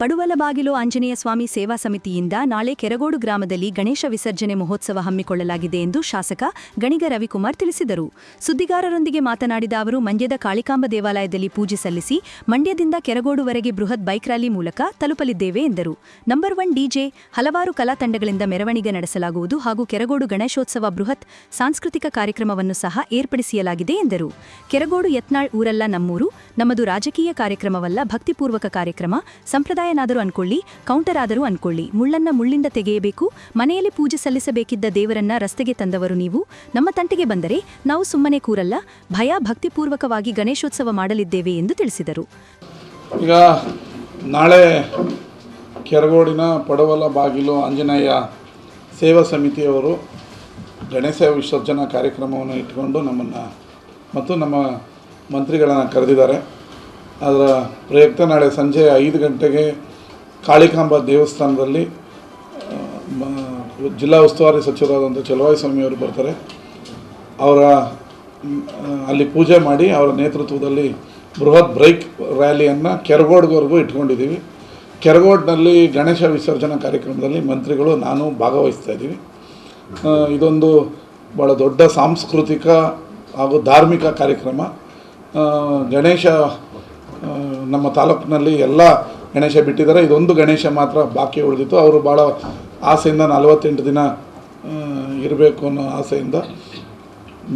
ಪಡುವಲಬಾಗಿಲು ಆಂಜನೇಯ ಸ್ವಾಮಿ ಸೇವಾ ಸಮಿತಿಯಿಂದ ನಾಳೆ ಕೆರಗೋಡು ಗ್ರಾಮದಲ್ಲಿ ಗಣೇಶ ವಿಸರ್ಜನೆ ಮಹೋತ್ಸವ ಹಮ್ಮಿಕೊಳ್ಳಲಾಗಿದೆ ಎಂದು ಶಾಸಕ ಗಣಿಗ ರವಿಕುಮಾರ್ ತಿಳಿಸಿದರು. ಸುದ್ದಿಗಾರರೊಂದಿಗೆ ಮಾತನಾಡಿದ ಅವರು, ಮಂಡ್ಯದ ಕಾಳಿಕಾಂಬ ದೇವಾಲಯದಲ್ಲಿ ಪೂಜೆ ಸಲ್ಲಿಸಿ ಮಂಡ್ಯದಿಂದ ಕೆರಗೋಡುವರೆಗೆ ಬೃಹತ್ ಬೈಕ್ ರ್ಯಾಲಿ ಮೂಲಕ ತಲುಪಲಿದ್ದೇವೆ ಎಂದರು. ನಂಬರ್ ಒನ್ ಡಿಜೆ ಹಲವಾರು ಕಲಾ ತಂಡಗಳಿಂದ ಮೆರವಣಿಗೆ ನಡೆಸಲಾಗುವುದು ಹಾಗೂ ಕೆರಗೋಡು ಗಣೇಶೋತ್ಸವ ಬೃಹತ್ ಸಾಂಸ್ಕೃತಿಕ ಕಾರ್ಯಕ್ರಮವನ್ನು ಸಹ ಏರ್ಪಡಿಸಲಾಗಿದೆ ಎಂದರು. ಕೆರಗೋಡು ಯತ್ನಾಳ್ ಊರಲ್ಲ ನಮ್ಮೂರು, ನಮ್ಮದು ರಾಜಕೀಯ ಕಾರ್ಯಕ್ರಮವಲ್ಲ, ಭಕ್ತಿಪೂರ್ವಕ ಕಾರ್ಯಕ್ರಮ ಸಂಪ್ರದಾಯನಾದರೂ ಅನ್ಕೊಳ್ಳಿ ಕೌಂಟರ್ ಆದರೂ ಅನ್ಕೊಳ್ಳಿ. ಮುಳ್ಳನ್ನ ಮುಳ್ಳಿಂದ ತೆಗೆಯಬೇಕು, ಮನೆಯಲ್ಲಿ ಪೂಜೆ ಸಲ್ಲಿಸಬೇಕಿದ್ದ ದೇವರನ್ನ ರಸ್ತೆಗೆ ತಂದವರು ನೀವು. ನಮ್ಮ ತಂಟೆಗೆ ಬಂದರೆ ನಾವು ಸುಮ್ಮನೆ ಕೂರಲ್ಲ, ಭಯ ಭಕ್ತಿಪೂರ್ವಕವಾಗಿ ಗಣೇಶೋತ್ಸವ ಮಾಡಲಿದ್ದೇವೆ ಎಂದು ತಿಳಿಸಿದರು. ಈಗ ನಾಳೆ ಕೆರಗೋಡಿನ ಪಡವಲ ಬಾಗಿಲು ಆಂಜನೇಯ ಸೇವಾ ಸಮಿತಿಯವರು ಗಣೇಶ ವಿಸರ್ಜನಾ ಕಾರ್ಯಕ್ರಮವನ್ನು ಇಟ್ಕೊಂಡು ನಮ್ಮನ್ನು ಮತ್ತು ನಮ್ಮ ಮಂತ್ರಿಗಳನ್ನು ಕರೆದಿದ್ದಾರೆ. ಅದರ ಪ್ರಯುಕ್ತ ನಾಳೆ ಸಂಜೆ ಐದು ಗಂಟೆಗೆ ಕಾಳಿಕಾಂಬ ದೇವಸ್ಥಾನದಲ್ಲಿ ಜಿಲ್ಲಾ ಉಸ್ತುವಾರಿ ಸಚಿವರಾದಂಥ ಚಲವಾಯಿ ಸ್ವಾಮಿಯವರು ಬರ್ತಾರೆ. ಅವರ ಅಲ್ಲಿ ಪೂಜೆ ಮಾಡಿ ಅವರ ನೇತೃತ್ವದಲ್ಲಿ ಬೃಹತ್ ಬ್ರೈಕ್ ರ್ಯಾಲಿಯನ್ನು ಕೆರಗೋಡ್ವರೆಗೂ ಇಟ್ಕೊಂಡಿದ್ದೀವಿ. ಕೆರಗೋಡ್ನಲ್ಲಿ ಗಣೇಶ ವಿಸರ್ಜನಾ ಕಾರ್ಯಕ್ರಮದಲ್ಲಿ ಮಂತ್ರಿಗಳು, ನಾನು ಭಾಗವಹಿಸ್ತಾ ಇದ್ದೀವಿ. ಇದೊಂದು ಭಾಳ ದೊಡ್ಡ ಸಾಂಸ್ಕೃತಿಕ ಹಾಗೂ ಧಾರ್ಮಿಕ ಕಾರ್ಯಕ್ರಮ. ಗಣೇಶ ನಮ್ಮ ತಾಲೂಕಿನಲ್ಲಿ ಎಲ್ಲ ಗಣೇಶ ಬಿಟ್ಟಿದ್ದಾರೆ. ಇದೊಂದು ಗಣೇಶ ಮಾತ್ರ ಬಾಕಿ ಉಳಿದಿತ್ತು. ಅವರು ಭಾಳ ಆಸೆಯಿಂದ ನಲವತ್ತೆಂಟು ದಿನ ಇರಬೇಕು ಅನ್ನೋ ಆಸೆಯಿಂದ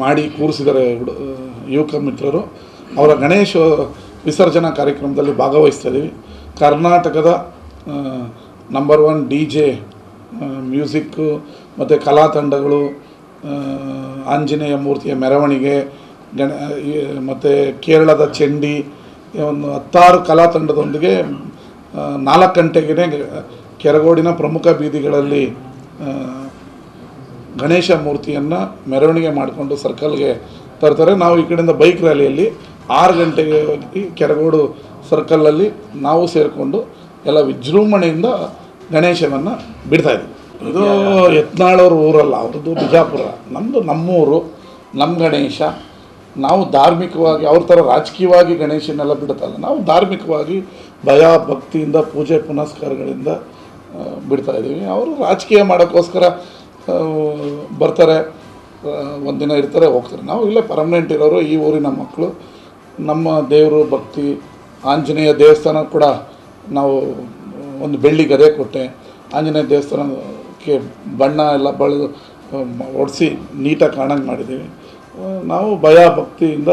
ಮಾಡಿ ಕೂರಿಸಿದ್ದಾರೆ ಯುವಕ ಮಿತ್ರರು. ಅವರ ಗಣೇಶ ವಿಸರ್ಜನಾ ಕಾರ್ಯಕ್ರಮದಲ್ಲಿ ಭಾಗವಹಿಸ್ತಾ ಇದ್ದೀವಿ ಕರ್ನಾಟಕದ number one D J music ಮತ್ತು ಕಲಾ ತಂಡಗಳು ಆಂಜನೇಯ ಮೂರ್ತಿಯ ಮೆರವಣಿಗೆ, ಗಣ ಮತ್ತು ಕೇರಳದ ಚಂಡಿ ಒಂದು ಹತ್ತಾರು ಕಲಾ ತಂಡದೊಂದಿಗೆ ನಾಲ್ಕು ಗಂಟೆಗೆ ಕೆರಗೋಡಿನ ಪ್ರಮುಖ ಬೀದಿಗಳಲ್ಲಿ ಗಣೇಶ ಮೂರ್ತಿಯನ್ನು ಮೆರವಣಿಗೆ ಮಾಡಿಕೊಂಡು ಸರ್ಕಲ್ಗೆ ತರ್ತಾರೆ. ನಾವು ಈ ಕಡೆಯಿಂದ ಬೈಕ್ ರ್ಯಾಲಿಯಲ್ಲಿ ಆರು ಗಂಟೆಗೆ ಹೋಗಿ ಕೆರಗೋಡು ಸರ್ಕಲಲ್ಲಿ ನಾವು ಸೇರಿಕೊಂಡು ಎಲ್ಲ ವಿಜೃಂಭಣೆಯಿಂದ ಗಣೇಶವನ್ನು ಬಿಡ್ತಾ ಇದ್ವಿ. ಇದು ಯತ್ನಾಳವ್ರ ಊರಲ್ಲ ಅವ್ರದ್ದು ಬಿಜಾಪುರ. ನಮ್ಮದು ನಮ್ಮೂರು ನಮ್ಮ ಗಣೇಶ ನಾವು ಧಾರ್ಮಿಕವಾಗಿ, ಅವ್ರ ಥರ ರಾಜಕೀಯವಾಗಿ ಗಣೇಶನೆಲ್ಲ ಬಿಡ್ತಲ್ಲ. ನಾವು ಧಾರ್ಮಿಕವಾಗಿ ಭಯ, ಭಕ್ತಿಯಿಂದ ಪೂಜೆ, ಪುನಸ್ಕಾರಗಳಿಂದ ಬಿಡ್ತಾ ಇದ್ದೀವಿ. ಅವರು ರಾಜಕೀಯ ಮಾಡೋಕ್ಕೋಸ್ಕರ ಬರ್ತಾರೆ ಒಂದು ಒಂದಿನ ಇರ್ತಾರೆ, ಹೋಗ್ತಾರೆ. ನಾವು ಇಲ್ಲೇ ಪರ್ಮನೆಂಟ್ ಇರೋರು, ಈ ಊರಿನ ಮಕ್ಕಳು ನಮ್ಮ ದೇವರು, ಭಕ್ತಿ, ಆಂಜನೇಯ ದೇವಸ್ಥಾನ ಕೂಡ ನಾವು ಒಂದು ಬೆಳ್ಳಿ ಗದೆ ಕೊಟ್ಟೆ. ಆಂಜನೇಯ ದೇವಸ್ಥಾನಕ್ಕೆ ಬಣ್ಣ ಎಲ್ಲ ಬಳಿದು ಒಡಿಸಿ ನೀಟಾಗಿ ಕಾಣಂಗೆ ಮಾಡಿದ್ದೀವಿ. ನಾವು ಭಯ ಭಕ್ತಿಯಿಂದ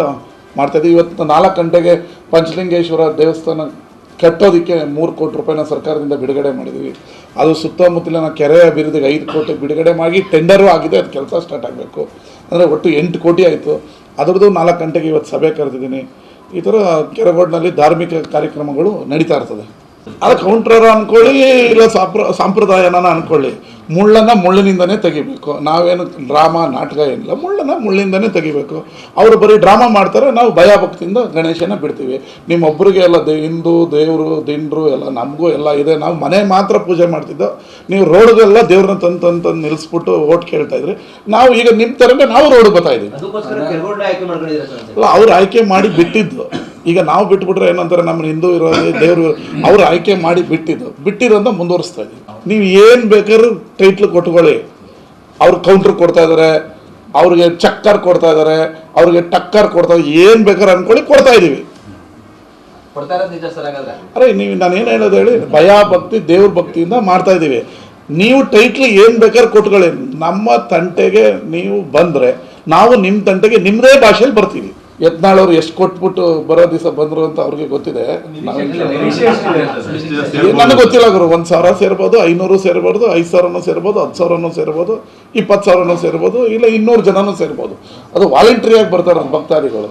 ಮಾಡ್ತಾಯಿದ್ದೀವಿ ಇವತ್ತು ನಾಲ್ಕು ಗಂಟೆಗೆ ಪಂಚಲಿಂಗೇಶ್ವರ ದೇವಸ್ಥಾನ ಕಟ್ಟೋದಕ್ಕೆ ಮೂರು ಕೋಟಿ ರೂಪಾಯಿನ ಸರ್ಕಾರದಿಂದ ಬಿಡುಗಡೆ ಮಾಡಿದ್ದೀವಿ. ಅದು ಸುತ್ತಮುತ್ತಲಿನ ಕೆರೆ ಅಭಿವೃದ್ಧಿಗೆ ಐದು ಕೋಟಿ ಬಿಡುಗಡೆ ಮಾಡಿ ಟೆಂಡರು ಆಗಿದೆ, ಅದು ಕೆಲಸ ಸ್ಟಾರ್ಟ್ ಆಗಬೇಕು. ಅಂದರೆ ಒಟ್ಟು ಎಂಟು ಕೋಟಿ ಆಯಿತು. ಅದರದ್ದು ನಾಲ್ಕು ಗಂಟೆಗೆ ಇವತ್ತು ಸಭೆ ಕರೆದಿದ್ದೀನಿ. ಈ ಥರ ಕೆರೆಗೋಡ್ನಲ್ಲಿ ಧಾರ್ಮಿಕ ಕಾರ್ಯಕ್ರಮಗಳು ನಡೀತಾ ಇರ್ತದೆ. ಅದು ಕೌಂಟ್ರರ್ ಅನ್ಕೊಳ್ಳಿ ಇಲ್ಲ ಸಾಂಪ್ರ ಸಾಂಪ್ರದಾಯನ ಅಂದ್ಕೊಳ್ಳಿ ಮುಳ್ಳನ್ನು ಮುಳ್ಳಿನಿಂದನೇ ತೆಗಿಬೇಕು. ನಾವೇನು ಡ್ರಾಮಾ ನಾಟಕ ಏನಿಲ್ಲ ಮುಳ್ಳನ್ನು ಮುಳ್ಳಿಂದನೇ ತೆಗಿಬೇಕು. ಅವರು ಬರೀ ಡ್ರಾಮಾ ಮಾಡ್ತಾರೆ ನಾವು ಭಯ ಭಕ್ತಿಯಿಂದ ಗಣೇಶನ ಬಿಡ್ತೀವಿ. ನಿಮ್ಮೊಬ್ಬರಿಗೆ ಎಲ್ಲ ದೇ ಹಿಂದೂ ದೇವರು ದಿಂಡ್ರು ಎಲ್ಲ ನಮಗೂ ಎಲ್ಲ ಇದೆ. ನಾವು ಮನೆ ಮಾತ್ರ ಪೂಜೆ ಮಾಡ್ತಿದ್ದೋ ನೀವು ರೋಡ್ಗೆಲ್ಲ ದೇವ್ರನ್ನ ತಂದು ತಂದು ತಂದು ನಿಲ್ಲಿಸ್ಬಿಟ್ಟು ಓಟ್ ಕೇಳ್ತಾ ಇದ್ರಿ. ನಾವು ಈಗ ನಿಮ್ಮ ಥರನೇ ನಾವು ರೋಡ್ ಬರ್ತಾ ಇದ್ದೀವಿ. ಅಲ್ಲ ಅವ್ರು ಆಯ್ಕೆ ಮಾಡಿ ಬಿಟ್ಟಿದ್ದು. ಈಗ ನಾವು ಬಿಟ್ಬಿಟ್ರೆ ಏನಂತಾರೆ ನಮ್ಮ ಹಿಂದೂ ಇರೋದು ದೇವರು ಅವ್ರು ಆಯ್ಕೆ ಮಾಡಿ ಬಿಟ್ಟಿದ್ದು. ಬಿಟ್ಟಿರೋದ ಮುಂದುವರಿಸ್ತಾ ಇದ್ದೀವಿ. ನೀವು ಏನು ಬೇಕಾದ್ರೂ ಟೈಟ್ಲ್ ಕೊಟ್ಕೊಳ್ಳಿ. ಅವ್ರು ಕೌಂಟ್ರ್ ಕೊಡ್ತಾ ಇದ್ದಾರೆ ಅವ್ರಿಗೆ ಚಕ್ಕರ್ ಕೊಡ್ತಾ ಇದ್ದಾರೆ ಅವ್ರಿಗೆ ಟಕ್ಕರ್ ಕೊಡ್ತಾ ಏನು ಬೇಕಾದ್ರೆ ಅನ್ಕೊಳ್ಳಿ ಕೊಡ್ತಾ ಇದ್ದೀವಿ. ಅರೆ ನೀವು ನಾನು ಏನು ಹೇಳೋದು ಹೇಳಿ ಭಯ ಭಕ್ತಿ ದೇವ್ರ ಭಕ್ತಿಯಿಂದ ಮಾಡ್ತಾ ಇದ್ದೀವಿ. ನೀವು ಟೈಟ್ಲ್ ಏನು ಬೇಕಾದ್ರೆ ಕೊಟ್ಕೊಳ್ಳಿ. ನಮ್ಮ ತಂಟೆಗೆ ನೀವು ಬಂದರೆ ನಾವು ನಿಮ್ಮ ತಂಟೆಗೆ ನಿಮ್ಮದೇ ಭಾಷೆಯಲ್ಲಿ ಬರ್ತೀವಿ. ಯತ್ನಾಳವ್ರು ಎಷ್ಟು ಕೊಟ್ಬಿಟ್ಟು ಬರೋ ದಿವಸ ಬಂದರು ಅಂತ ಅವ್ರಿಗೆ ಗೊತ್ತಿದೆ. ನನಗೆ ಗೊತ್ತಿಲ್ಲ ಗುರು ಒಂದು ಸಾವಿರ ಸೇರ್ಬೋದು ಐನೂರು ಸೇರ್ಬಾರ್ದು ಐದು ಸಾವಿರನೂ ಸೇರ್ಬೋದು ಹತ್ತು ಸಾವಿರನೂ ಸೇರ್ಬೋದು ಇಪ್ಪತ್ತು ಸಾವಿರನೂ ಸೇರ್ಬೋದು ಇಲ್ಲ ಇನ್ನೂರು ಜನನೂ ಸೇರ್ಬೋದು. ಅದು ವಾಲಂಟ್ರಿಯಾಗಿ ಬರ್ತಾರೆ ಭಕ್ತಾದಿಗಳು.